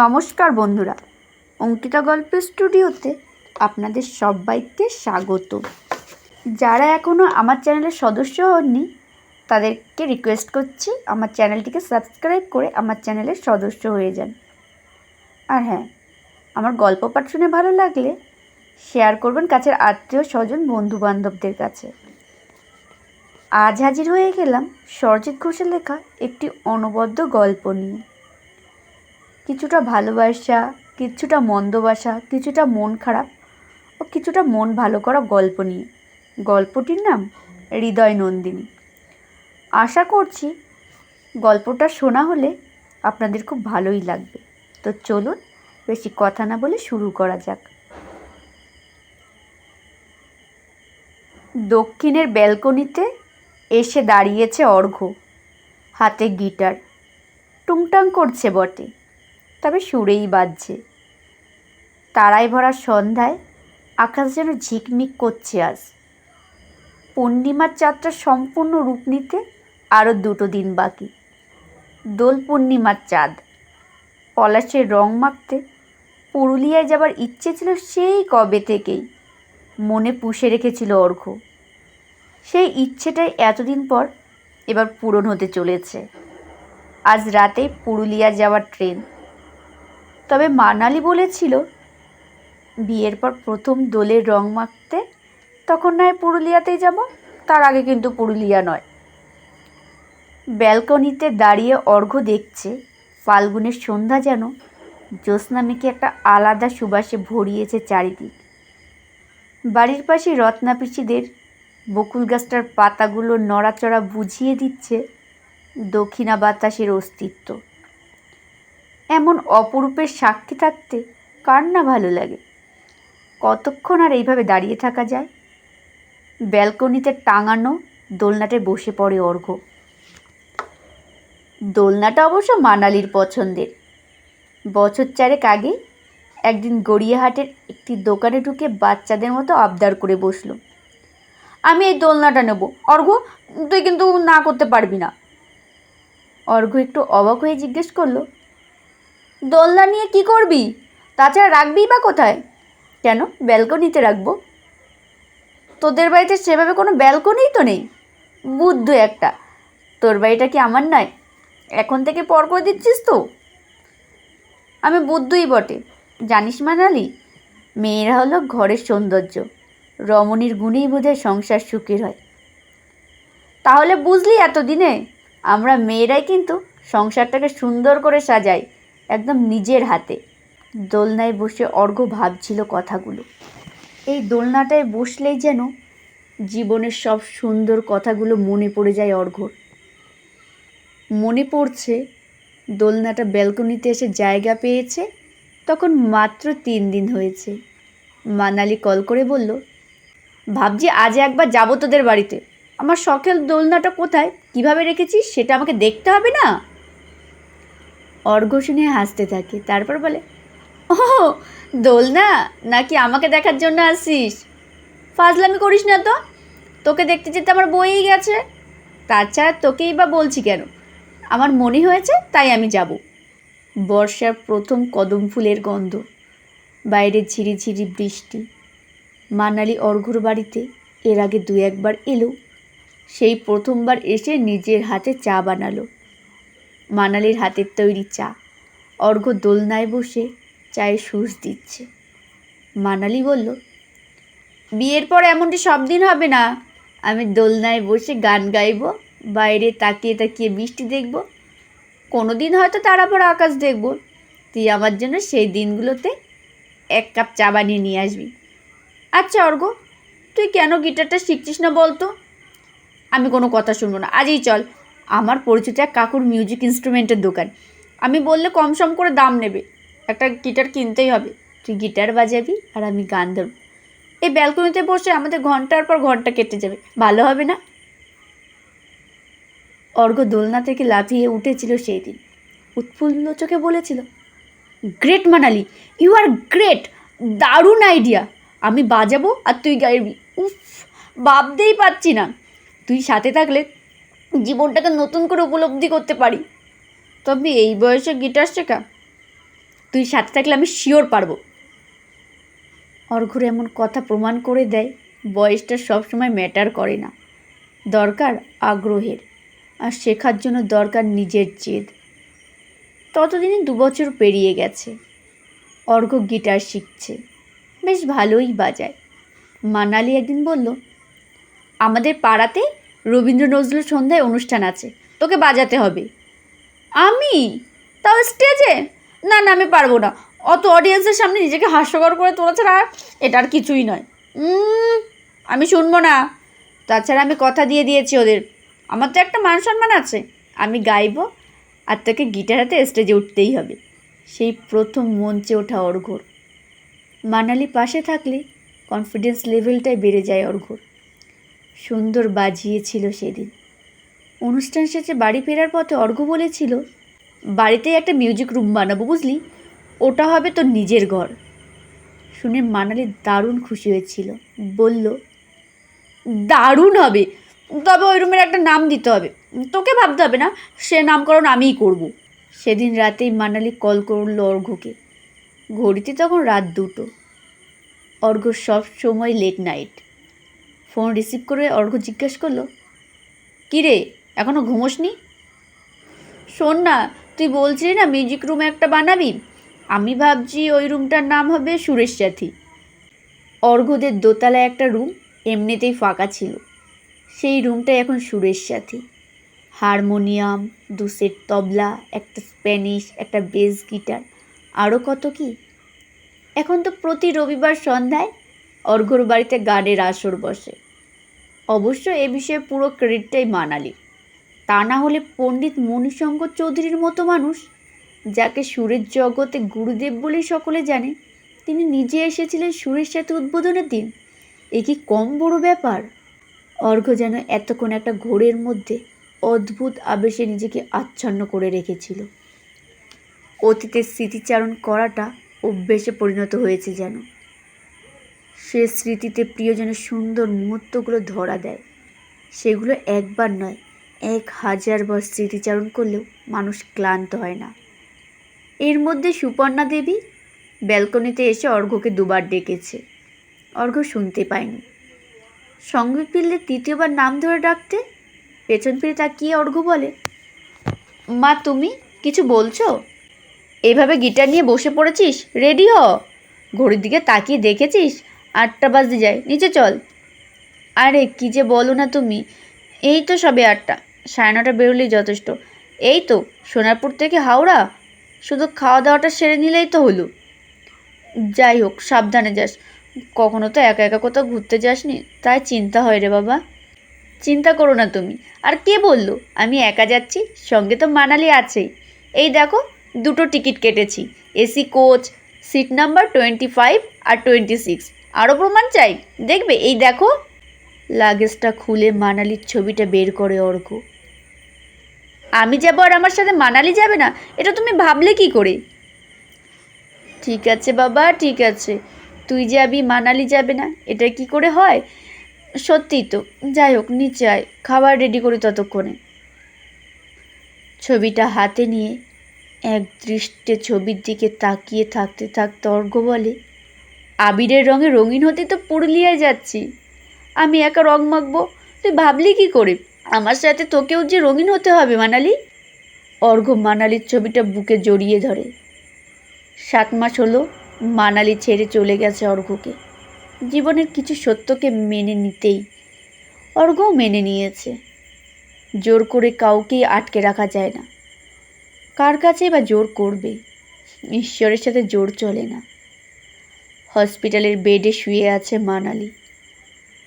নমস্কার বন্ধুরা, অঙ্কিতা গল্প স্টুডিওতে আপনাদের সবাইকে স্বাগত। যারা এখনও আমার চ্যানেলের সদস্য হননি, তাদেরকে রিকোয়েস্ট করছি আমার চ্যানেলটিকে সাবস্ক্রাইব করে আমার চ্যানেলের সদস্য হয়ে যান। আর হ্যাঁ আমার গল্প পাঠ শুনে ভালো লাগলে শেয়ার করবেন কাছের আত্মীয় স্বজন বন্ধু বান্ধবদের কাছে। আজ হাজির হয়ে গেলাম সরজিৎ ঘোষের লেখা একটি অনবদ্য গল্প নিয়ে। কিছুটা ভালোবাসা, কিছুটা মন্দবাসা কিছুটা মন খারাপ ও কিছুটা মন ভালো করা গল্প নিয়ে। গল্পটির নাম হৃদয় নন্দিনী। আশা করছি গল্পটা শোনা হলে আপনাদের খুব ভালোই লাগবে। তো চলুন বেশি কথা না বলে শুরু করা যাক। দক্ষিণের ব্যালকনিতে এসে দাঁড়িয়েছে অর্ঘ্য। হাতে গিটার। টুংটাং করছে বটে। তবে সুরেই বাজছে। তারায় ভরা সন্ধ্যায় আকাশ যেন ঝিকমিক করছে আজ। পূর্ণিমার চাঁদটা সম্পূর্ণ রূপ নিতে আরও দুটো দিন বাকি। দোল পূর্ণিমার চাঁদ। পলাশের রং মাখতে পুরুলিয়ায় যাবার ইচ্ছে ছিল সেই কবে থেকেই। মনে পুষে রেখেছিল অর্ঘ সেই ইচ্ছেটাই এতদিন পর এবার পূরণ হতে চলেছে। আজ রাতে পুরুলিয়া যাওয়ার ট্রেন। তবে মানালি বলেছিল, বিয়ের পর প্রথম দোলের রং মাখতে, তখন নয় পুরুলিয়াতেই যাব, তার আগে কিন্তু পুরুলিয়া নয়। ব্যালকনিতে দাঁড়িয়ে অর্ঘ্য দেখছে, ফাল্গুনের সন্ধ্যা যেন জ্যোৎস্না মেঘে একটা আলাদা সুবাসে ভরিয়েছে চারিদিক। বাড়ির পাশে রত্নাপিসিদের বকুল গাছটার পাতাগুলো নড়াচড়া বুঝিয়ে দিচ্ছে দক্ষিণা বাতাসের অস্তিত্ব। এমন অপরূপের সাক্ষী থাকতে কার না ভালো লাগে? কতক্ষণ আর এইভাবে দাঁড়িয়ে থাকা যায়? ব্যালকনিতে টাঙানো দোলনাটে বসে পড়ে অর্ঘ্য। দোলনাটা অবশ্য মানালির পছন্দের। বছর চারেক আগে একদিন গড়িয়াহাটের একটি দোকানে ঢুকে বাচ্চাদের মতো আবদার করে বসল। আমি এই দোলনাটা নেব। অর্ঘ্য, তুই কিন্তু না করতে পারবি না। অর্ঘ্য একটু অবাক হয়ে জিজ্ঞেস করল দোলনা নিয়ে কি করবি? তাছাড়া রাখবি বা কোথায়? কেন? ব্যালকনিতে রাখব। তোদের বাড়িতে সেভাবে কোনো ব্যালকনিই তো নেই? বুদ্ধ একটা। তোর বাড়িটা কি আমার নয়? এখন থেকে পর করে দিচ্ছিস তো? আমি বুদ্ধই বটে। জানিস মানালি, মেয়েরা হলো ঘরের সৌন্দর্য। রমণীর গুণেই বোধহয় সংসার সুখের হয়। তাহলে বুঝলি এতদিনে? আমরা মেয়েরাই কিন্তু সংসারটাকে সুন্দর করে সাজাই। একদম নিজের হাতে। দোলনায় বসে অর্ঘ্য ভাবছিল কথাগুলো। এই দোলনাটায় বসলেই যেন জীবনের সব সুন্দর কথাগুলো মনে পড়ে যায় অর্ঘ্যর। মনে পড়ছে, দোলনাটা ব্যালকনিতে এসে জায়গা পেয়েছে, তখন মাত্র তিন দিন হয়েছে। মানালি কল করে বলল, ভাবছি আজ একবার যাব তোদের বাড়িতে। আমার শখের দোলনাটা কোথায়? কীভাবে রেখেছিস? সেটা আমাকে দেখতে হবে না? অর্ঘ্য শুনে হাসতে থাকে। তারপর বলে ও দোলনা? নাকি আমাকে দেখার জন্য আসিস? ফাজলামি করিস না তো। তোকে দেখতে যেতে আমার বইই গেছে। তাছাড়া তোকেই বা বলছি কেন? আমার মনে হয়েছে তাই আমি যাব। বর্ষার প্রথম কদম ফুলের গন্ধ, বাইরে ঝিরিঝিরি বৃষ্টি। মানালি অর্ঘ্যর বাড়িতে এর আগে দু একবার এলো। সেই প্রথমবার এসে নিজের হাতে চা বানালো। মানালির হাতের তৈরি চা। অর্ঘ্য দোলনায় বসে চায়ে সুস দিচ্ছে। মানালি বলল, বিয়ের পর এমনটি সব দিন হবে না। আমি দোলনায় বসে গান গাইব, বাইরে তাকিয়ে তাকিয়ে বৃষ্টি দেখব। কোনো দিন হয়তো তারাপর আকাশ দেখব। তুই আমার জন্য সেই দিনগুলোতে এক কাপ চা বানিয়ে নিয়ে আসবি। আচ্ছা অর্ঘ, তুই কেন গিটারটা শিখছিস না বলতো? আমি কোনো কথা শুনব না। আজই চল আমার পরিচিত এক কাকুর মিউজিক ইনস্ট্রুমেন্টের দোকান। আমি বললে, কম সম করে দাম নেবে। একটা গিটার কিনতেই হবে। তুই গিটার বাজাবি আর আমি গান ধরব। এই ব্যালকনিতে বসে আমাদের ঘণ্টার পর ঘণ্টা কেটে যাবে। ভালো হবে না? অর্ঘ দোলনা থেকে লাফিয়ে উঠেছিল সেই দিন উৎফুল্ল চোখে বলেছিল great Manali you are great দারুণ আইডিয়া আমি বাজাবো আর তুই গাইবি। উফ, ভাবতেই পাচ্ছি না। তুই সাথে থাকলে জীবনটাকে নতুন করে উপলব্ধি করতে পারি। তবে এই বয়সে গিটার শেখা, তুই সাথে থাকলে আমি শিওর পারব। অর্ঘর এমন কথা প্রমাণ করে দেয়, বয়সটা সবসময় ম্যাটার করে না। দরকার আগ্রহের, আর শেখার জন্য দরকার নিজের জেদ। ততদিনে দু বছর পেরিয়ে গেছে। অর্ঘ গিটার শিখছে। বেশ ভালোই বাজায়। মানালি একদিন বলল, আমাদের পাড়াতে রবীন্দ্র নজরুল সন্ধ্যায় অনুষ্ঠান আছে। তোকে বাজাতে হবে। আমি? তাও স্টেজে না না, আমি পারব না। অত অডিয়েন্সের সামনে নিজেকে হাস্যকর করে তোলা ছাড়া এটা আর কিছুই নয়। আমি শুনব না। তাছাড়া আমি কথা দিয়ে দিয়েছি ওদের। আমার তো একটা মান সম্মান আছে। আমি গাইবো, আর তাকে গিটার হাতে স্টেজে উঠতেই হবে। সেই প্রথম মঞ্চে ওঠা অর্ঘর মানালি পাশে থাকলে কনফিডেন্স লেভেলটাই বেড়ে যায় অর্ঘর সুন্দর বাজিয়েছিল সেদিন। অনুষ্ঠান শেষে বাড়ি ফেরার পথে অর্ঘ বলেছিল, বাড়িতেই একটা মিউজিক রুম বানাবো বুঝলি? ওটা হবে তোর নিজের ঘর। শুনে মানালি দারুণ খুশি হয়েছিল। বলল, দারুণ হবে। তবে ওই রুমের একটা নাম দিতে হবে। তোকে ভাবতে হবে না, সে নামকরণ আমিই করব। সেদিন রাতেই মানালি কল করল অর্ঘ্যকে। ঘড়িতে তখন রাত দুটো। অর্ঘ্য সব সময় লেট নাইট ফোন রিসিভ করে অর্ঘ্য জিজ্ঞেস করল, কী রে এখনও ঘুমোসনি? শোন না, তুই বলছিলি না মিউজিক রুম একটা বানাবি? আমি ভাবছি ওই রুমটার নাম হবে সুরেশ সাথী অর্ঘ্যদের দোতলায় একটা রুম এমনিতেই ফাঁকা ছিল। সেই রুমটা এখন সুরেশ সাথী হারমোনিয়াম, দু সেট তবলা, একটা স্প্যানিশ, একটা বেস গিটার আরও কত কি? এখন তো প্রতি রবিবার সন্ধ্যায় অর্ঘ্যর বাড়িতে গানের আসর বসে। অবশ্য এ বিষয়ে পুরো ক্রেডিটটাই মানালি। তা না হলে পণ্ডিত মণিশঙ্কর চৌধুরীর মতো মানুষ, যাকে সুরের জগতে গুরুদেব বলেই সকলে জানে, তিনি নিজে এসেছিলেন সুরের সাথে উদ্বোধনের দিন। এ কি কম বড় ব্যাপার? অর্ঘ্য যেন এতক্ষণ একটা ঘোরের মধ্যে অদ্ভুত আবেশে নিজেকে আচ্ছন্ন করে রেখেছিল। অতীতের স্মৃতিচারণ করাটা অভ্যেসে পরিণত হয়েছে যেন। সে স্মৃতিতে প্রিয়জনের সুন্দর মুহূর্তগুলো ধরা দেয়। সেগুলো একবার নয়, এক হাজার বার স্মৃতিচারণ করলেও মানুষ ক্লান্ত হয় না। এর মধ্যে সুপর্ণা দেবী ব্যালকনিতে এসে অর্ঘ্যকে দুবার ডেকেছে। অর্ঘ্য শুনতে পায়নি। সঙ্গে ফিরলে তৃতীয়বার নাম ধরে ডাকতে পেছন ফিরে তাকিয়ে অর্ঘ্য বলে, মা, তুমি কিছু বলছো? এভাবে গিটার নিয়ে বসে পড়েছিস? রেডি হ। ঘড়ির দিকে তাকিয়ে দেখেছিস? আটটা বাজতে যায়। নিচে চল। আরে, কী যে বলো না তুমি। এই তো সবে আটটা। সাড়ে নটা বেরোলেই যথেষ্ট। এই তো, সোনারপুর থেকে হাওড়া? শুধু খাওয়া দাওয়াটা সেরে নিলেই তো হলো। যাই হোক, সাবধানে যাস। কখনো তো একা একা কোথাও ঘুরতে যাসনি। তাই চিন্তা হয় রে বাবা। চিন্তা করো না তুমি। আর কে বলল? আমি একা যাচ্ছি, সঙ্গে তো মানালি আছেই। এই দেখো, দুটো টিকিট কেটেছি। AC coach, seat number twenty five আর টোয়েন্টি সিক্স। আরও প্রমাণ চাই? দেখবে, এই দেখো। লাগেজটা খুলে মানালির ছবিটা বের করে অর্ঘ আমি যাব আর আমার সাথে মানালি যাবে না? এটা তুমি ভাবলে কি করে? ঠিক আছে বাবা, ঠিক আছে। তুই যাবি, মানালি যাবে না? এটা কি করে হয়? সত্যিই তো। যাই হোক, নিচে আয়। খাবার রেডি করি ততক্ষণে। ছবিটা হাতে নিয়ে এক দৃষ্টে ছবির দিকে তাকিয়ে থাকতে থাকতে অর্ঘ বলে আবিরের রঙে রঙিন হতে তো পুরুলিয়ায় যাচ্ছি। আমি একা রং মাখবো? তুই ভাবলি কি করে? আমার সাথে তোকেও যে রঙিন হতে হবে, মানালি? অর্ঘ মানালির ছবিটা বুকে জড়িয়ে ধরে। সাত মাস হলো মানালি ছেড়ে চলে গেছে অর্ঘ্যকে। জীবনের কিছু সত্যকে মেনে নিতেই অর্ঘ্যও মেনে নিয়েছে। জোর করে কাউকেই আটকে রাখা যায় না। কার কাছে বা জোর করবে? ঈশ্বরের সাথে জোর চলে না। হসপিটালের বেডে শুয়ে আছে মানালি।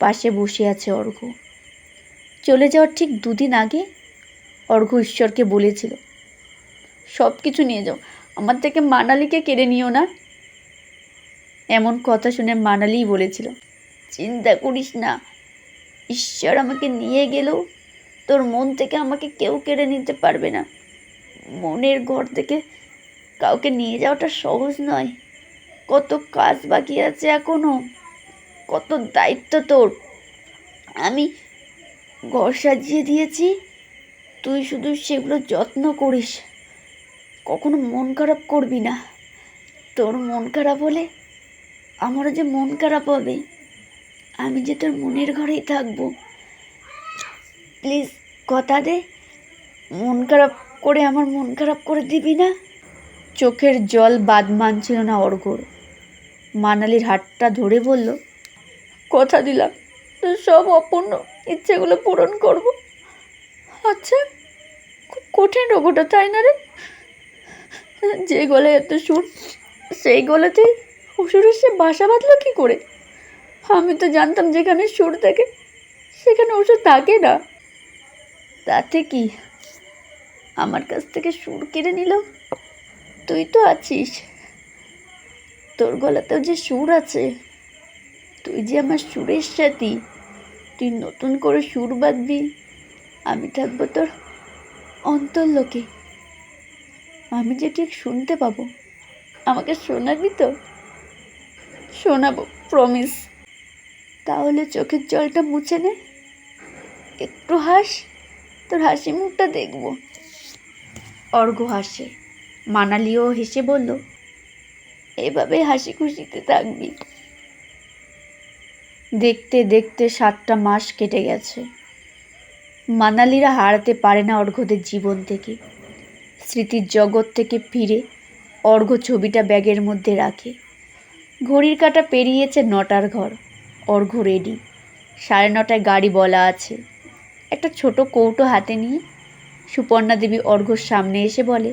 পাশে বসে আছে অর্ঘ্য। চলে যাওয়ার ঠিক দুদিন আগে অর্ঘ্য ঈশ্বরকে বলেছিল, সব কিছু নিয়ে যাও, আমার থেকে মানালিকে কেড়ে নিও না। এমন কথা শুনে মানালিই বলেছিল, চিন্তা করিস না, ঈশ্বর আমাকে নিয়ে গেলেও তোর মন থেকে আমাকে কেউ কেড়ে নিতে পারবে না। মনের ঘর থেকে কাউকে নিয়ে যাওয়াটা সহজ নয়। কত কাজ বাকি আছে এখনও, কত দায়িত্ব তোর। আমি ঘর সাজিয়ে দিয়েছি, তুই শুধু সেগুলো যত্ন করিস। কখনো মন খারাপ করবি না। তোর মন খারাপ হলে আমারও যে মন খারাপ হবে। আমি যে তোর মনের ঘরেই থাকব। প্লিজ কথা দে, মন খারাপ করে আমার মন খারাপ করে দিবি না? চোখের জল বাদ মানছিল না অর্ঘর মানালির হাতটা ধরে বলল, কথা দিলাম, সব অপূর্ণ, ইচ্ছেগুলো পূরণ করব। আচ্ছা খুব কঠিন রোগটা, তাই না রে? যে গলায় এত সুর, সেই গলাতেই অসুরের সে বাসা বাঁধলো কী করে? আমি তো জানতাম যেখানে সুর থাকে, সেখানে ওষুধ থাকে না। তাতে কি? আমার কাছ থেকে সুর কেড়ে নিল? তুই তো আছিস। তোর গলাতেও যে সুর আছে। তুই যে আমার সুরের সাথী, তুই নতুন করে সুর বাঁধবি, আমি থাকব তোর অন্তর্লোকে। আমি যে ঠিক শুনতে পাবো, আমাকে শোনাবি তো? শোনাবো প্রমিস তাহলে চোখের জলটা মুছে নে। একটু হাস, তোর হাসি মুখটা দেখব। অর্ঘ হাসে। মানালিও হেসে বলল এভাবে হাসি খুশিতে থাকবি। দেখতে দেখতে সাতটা মাস কেটে গেছে। মানালিরা হারাতে পারে না অর্ঘদের জীবন থেকে। স্মৃতির জগৎ থেকে ফিরে অর্ঘ ছবিটা ব্যাগের মধ্যে রাখে। ঘড়ির কাঁটা পেরিয়েছে নটার ঘর, অর্ঘ রেডি সাড়ে নটায় গাড়ি বলা আছে। একটা ছোট কৌটো হাতে নিয়ে সুপর্ণা দেবী অর্ঘর সামনে এসে বলে,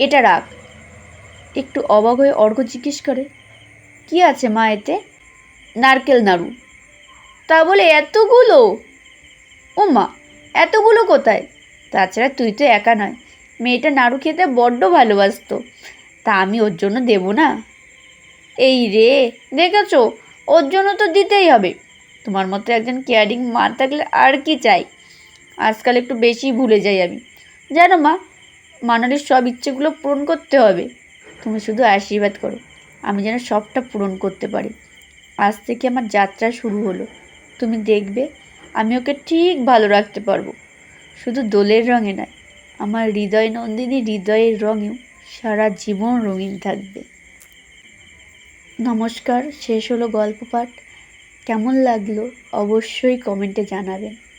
এটা রাখ। একটু অবাক হয়ে অর্ঘ জিজ্ঞেস করে, কি আছে মা এতে? নারকেল নাড়ু। তা বলে এতগুলো? ও মা এতগুলো কোথায়? তাছাড়া তুই তো একা নয়, মেয়েটা নাড়ু খেতে বড্ড ভালোবাসতো, তা আমি ওর জন্য দেবো না? এই রে, দেখেছ? ওর জন্য তো দিতেই হবে। তোমার মতো একজন কেয়ারিং মা থাকলে আর কি চাই? আজকাল একটু বেশি ভুলে যাই আমি। জানো মা, মানালির সব ইচ্ছেগুলো পূরণ করতে হবে। তুমি শুধু আশীর্বাদ করো। আমি যেন সবটা পূরণ করতে পারি। আজ থেকে আমার যাত্রা শুরু হলো। তুমি দেখবে, আমি ওকে ঠিক ভালো রাখতে পারব। শুধু দোলের রঙে নয়, আমার হৃদয় নন্দিনী হৃদয়ের রঙেও সারা জীবন রঙিন থাকবে। নমস্কার, শেষ হলো গল্প পাঠ। কেমন লাগল অবশ্যই কমেন্টে জানাবেন।